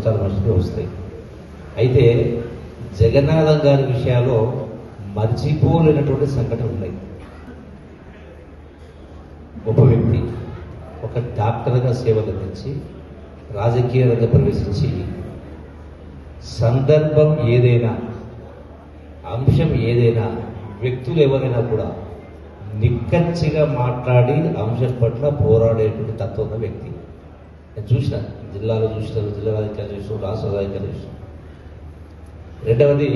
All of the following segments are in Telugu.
నష్టాలు మనిషికి వస్తాయి. అయితే జగన్నాథం గారి విషయాల్లో మర్చిపోలేనటువంటి సంఘటనలు ఉన్నాయి. గొప్ప వ్యక్తి ఒక డాక్టర్గా సేవలు అందించి రాజకీయ రంగ ప్రవేశించి సందర్భం ఏదైనా అంశం ఏదైనా వ్యక్తులు ఎవరైనా కూడా నిక్కచ్చిగా మాట్లాడి అంశం పట్ల పోరాడేటువంటి తత్వం ఉన్న వ్యక్తి. నేను చూసిన జిల్లాలో చూసినాను జిల్లా అధికారులు చూసిన రాష్ట్ర అధికారులు చూసిన. రెండవది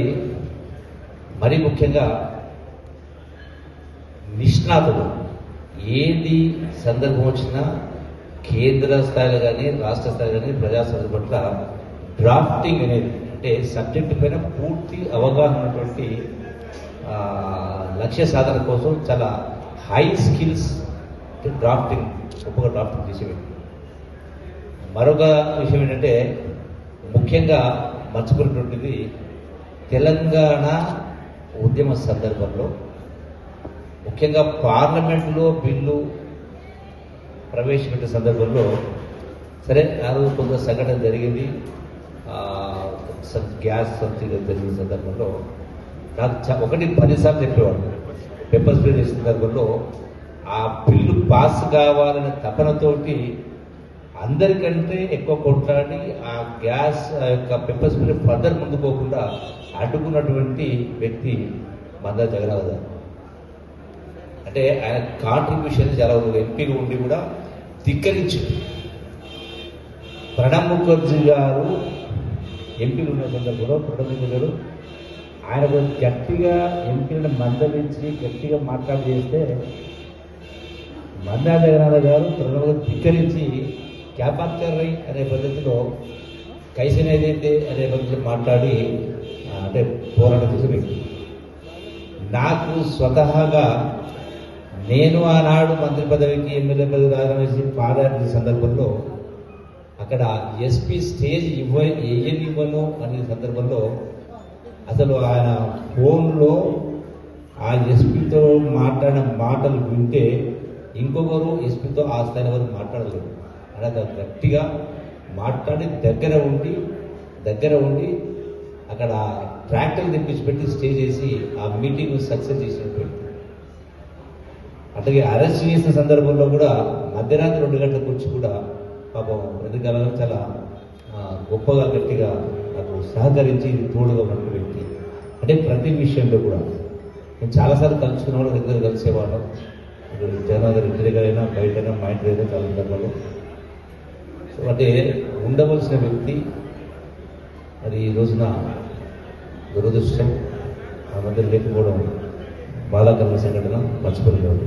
మరీ ముఖ్యంగా నిష్ణాతులు. ఏది సందర్భం వచ్చినా కేంద్ర స్థాయిలో కానీ రాష్ట్ర స్థాయిలో కానీ ప్రజాస్వామ్యం పట్ల డ్రాఫ్టింగ్ అనేది అంటే సబ్జెక్టు పైన పూర్తి అవగాహన ఉన్నటువంటి లక్ష్య సాధన కోసం చాలా హై స్కిల్స్ డ్రాఫ్టింగ్ గొప్పగా డ్రాఫ్టింగ్ చేసే మరొక విషయం ఏంటంటే ముఖ్యంగా మర్చిపోయినటువంటిది తెలంగాణ ఉద్యమ సందర్భంలో ముఖ్యంగా పార్లమెంట్లో బిల్లు ప్రవేశపెట్టిన సందర్భంలో సరే ఆ రోజు కొంత సంఘటన జరిగింది. గ్యాస్ సబ్సిడీ జరిగిన సందర్భంలో నాకు చ- ఒకటి పదిసార్లు చెప్పేవాడు పెప్పర్ స్ప్రే చేసిన సందర్భంలో ఆ బిల్లు పాస్ కావాలనే తపనతోటి అందరికంటే ఎక్కువ కొట్లాడి ఆ గ్యాస్ ఆ యొక్క పెప్పర్ స్ప్రే ఫర్దర్ ముందు పోకుండా అడ్డుకున్నటువంటి వ్యక్తి మందా జగన్నాథ్ గారు. అంటే ఆయన కాంట్రిబ్యూషన్ చాలా ఎంపీగా ఉండి కూడా ధిక్కరించింది ప్రణబ్ ముఖర్జీ గారు ఎంపీలు ఉన్న సందర్భంలో ప్రణబ్ ముఖర్జీ గారు ఆయన గట్టిగా ఎంపీలను మందలించి గట్టిగా మాట్లాడి చేస్తే మందా జగన్నాథ్ గారు ప్రణబ్ గారు ధిక్కరించి క్యాపాక్టర్ రై అనే పద్ధతిలో కైసన్ ఏదైతే అనే పద్ధతిలో మాట్లాడి అంటే పోరాటం చేసే వ్యక్తి. నాకు స్వతహాగా నేను ఆనాడు మంత్రి పదవికి ఎమ్మెల్యే పదవి రాజవేసి పాదయాత్ర సందర్భంలో అక్కడ ఎస్పీ స్టేజ్ ఇవ్వ ఇవ్వను అనే సందర్భంలో అసలు ఆయన ఫోన్లో ఆ ఎస్పీతో మాట్లాడిన మాటలు వింటే ఇంకొకరు ఎస్పీతో ఆ స్థాయి వరకు మాట్లాడలేదు అలాగ గట్టిగా మాట్లాడి దగ్గర ఉండి దగ్గర ఉండి అక్కడ ట్రాక్టర్ తెప్పించి పెట్టి స్టే చేసి ఆ మీటింగ్ సక్సెస్ చేసినటువంటి అట్లాగే అరెస్ట్ చేసిన సందర్భంలో కూడా మధ్యరాత్రి రెండు గంటల వచ్చి కూడా పాపం ఎదుగుదల చాలా గొప్పగా గట్టిగా నాకు సహకరించి తోడుగా మనకు వ్యక్తి. అంటే ప్రతి విషయంలో కూడా. నేను చాలాసార్లు కలుసుకున్నవాడు దగ్గర కలిసేవాళ్ళం. ఇప్పుడు జగన్ ఇంటి దగ్గరైనా బయటైనా మా ఇంటి దగ్గర చాలా సందర్భాలు అంటే ఉండవలసిన వ్యక్తి మరి ఈ రోజున దురదృష్టం ఆ మధ్య లేకపోవడం బాధాకరమైన సంఘటన మర్చిపోలేదు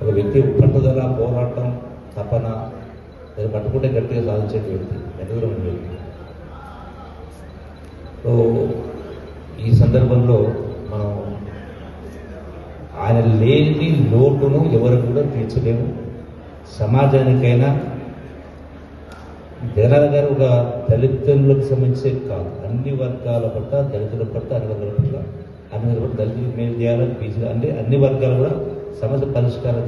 ఒక వ్యక్తి పట్టుదల పోరాటం తపన దాన్ని పట్టుకుంటే గట్టిగా సాధించే వ్యక్తి ఎదుగురం వ్యక్తి సో ఈ సందర్భంలో మనం ఆయన లేని లోటును ఎవరు కూడా తీర్చలేము. సమాజానికైనా జగన్నాథ గారు ఒక దళితులకు సంబంధించి కాదు. అన్ని వర్గాల పట్ల దళితుల పట్ల అన్ని వర్గాల పట్ల అన్ని వర్గాల పట్ల దళితులకు మేలు చేయాలని బీసీ అంటే అన్ని వర్గాలు కూడా సమస్య పరిష్కారం